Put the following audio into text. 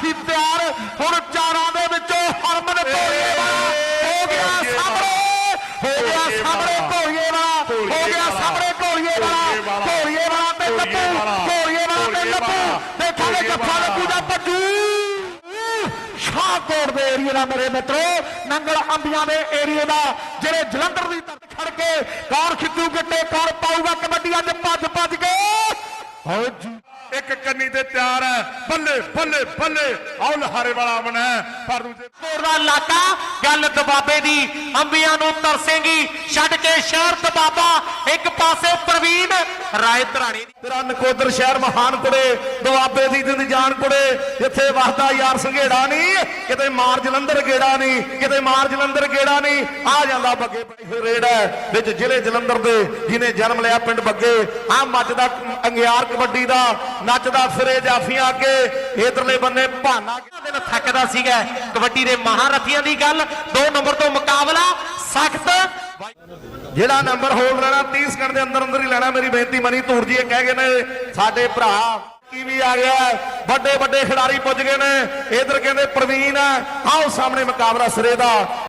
ਸੀ ਤਿਆਰ। ਹੁਣ ਚਾਰਾਂ ਦੇ ਵਿੱਚੋਂ ਹਰਮਨ ਭੋਏ ਵਾਲਾ ਹੋ ਗਿਆ ਸਾਹਮਣੇ। ਹੋ ਗਿਆ ਸਾਹਮਣੇ ਭੋਏ ਵਾਲਾ ਹੋ ਗਿਆ ਸਾਹਮਣੇ ਭੋਏ ਵਾਲਾ ਭੋਏ ਵਾਲਾ ਤੇ ਲੱਭੂ ਭੋਏ ਵਾਲਾ ਤੇ ਲੱਭੂ ਦੇਖਾਂਗੇ ਜੱਫਾ ਲੱਗੂ ਦਾ ਪੱਜੂ ਸ਼ਾਹਕੋਟ ਦੇ ਏਰੀਆ ਦਾ ਮੇਰੇ ਮਿੱਤਰੋ ਨੰਗਲ ਅੰਬੀਆਂ ਦੇ ਏਰੀਆ ਦਾ ਜਿਹੜੇ ਜਲੰਧਰ ਦੀ ਧਰਤੀ ਖੜ ਕੇ ਕੌਣ ਖਿੱਚੂ ਗੱਟੇ ਕੌਣ ਪਾਊਗਾ ਕਬੱਡੀ ਅੱਜ ਭੱਜ ਭੱਜ ਕੇ। ਹੋ ਜੀ। ਇੱਕ ਕੰਨੀ ਤੇ ਤਿਆਰ ਹੈ। ਬੱਲੇ ਬੱਲੇ ਬੱਲੇ। ਆਉ ਲਹਾਰੇ ਵਾਲਾ ਬਣਾ ਪਰ ਦੂਜੇ ਕੋਟ ਦਾ ਇਲਾਕਾ ਗੱਲ ਦਬਾਬੇ ਦੀ। ਅੰਬੀਆਂ ਨੂੰ ਤਰਸੇਂਗੀ। ਛੱਡ ਕੇ ਸ਼ਹਿਰ ਦਬਾਬਾ ਇੱਕ ਪਾਸੇ ਪ੍ਰਵੀਨ। ਰਾਏ ਧਰਾਣੀ ਦੀ ਤੇਰਾ ਨਕੋਦਰ ਸ਼ਹਿਰ ਮਹਾਨ ਕੁੜੇ। ਦੁਆਬੇ ਦੀ ਜਿੰਦ ਜਾਨ ਕੁੜੇ। ਇੱਥੇ ਵਸਦਾ ਯਾਰ ਸੰਘੇੜਾ ਨਹੀਂ। ਕਿਤੇ ਮਾਰ ਜਲੰਧਰ ਗੇੜਾ ਨਹੀਂ। ਕਿਤੇ ਮਾਰ ਜਲੰਧਰ ਗੇੜਾ ਨਹੀਂ। ਆ ਜਾਂਦਾ ਬੱਗੇ ਫਿਰ ਰੇਡ ਹੈ। ਵਿੱਚ ਜ਼ਿਲ੍ਹੇ ਜਲੰਧਰ ਦੇ ਜਿਹਨੇ ਜਨਮ ਲਿਆ ਪਿੰਡ ਬੱਗੇ। ਆ ਮੱਚਦਾ ਅੰਗਿਆਰ ਕਬੱਡੀ ਦਾ। ਨੱਚਦਾ ਫਿਰੇ ਜਾਫੀਆਂ ਅੱਗੇ। ਇਧਰਲੇ ਬੰਨੇ ਭਾਨਾ ਦਿਨ ਥੱਕਦਾ ਸੀਗਾ? ਕਬੱਡੀ ਦੇ ਮਹਾਰਥੀਆਂ ਦੀ ਗੱਲ। 2 ਨੰਬਰ ਤੋਂ ਮੁਕਾਬਲਾ ਸਖਤ। ਜਿਹੜਾ ਨੰਬਰ ਹੋਲਡ ਲੈਣਾ 30 ਸਕਿੰਟ ਦੇ ਅੰਦਰ ਅੰਦਰ ਹੀ ਲੈਣਾ, ਮੇਰੀ ਬੇਨਤੀ ਮਨੀ ਧੂਰ ਜੀ, ਇਹ ਕਹਿ ਗਏ ਨੇ, ਸਾਡੇ ਭਰਾ ਕੀ ਵੀ ਆ ਗਿਆ ਵੱਡੇ ਵੱਡੇ ਖਿਡਾਰੀ ਪੁੱਜ ਗਏ ਨੇ। ਇਧਰ ਕਹਿੰਦੇ ਪ੍ਰਵੀਨ ਆਓ ਸਾਹਮਣੇ ਮੁਕਾਬਲਾ ਸਿਰੇ ਦਾ।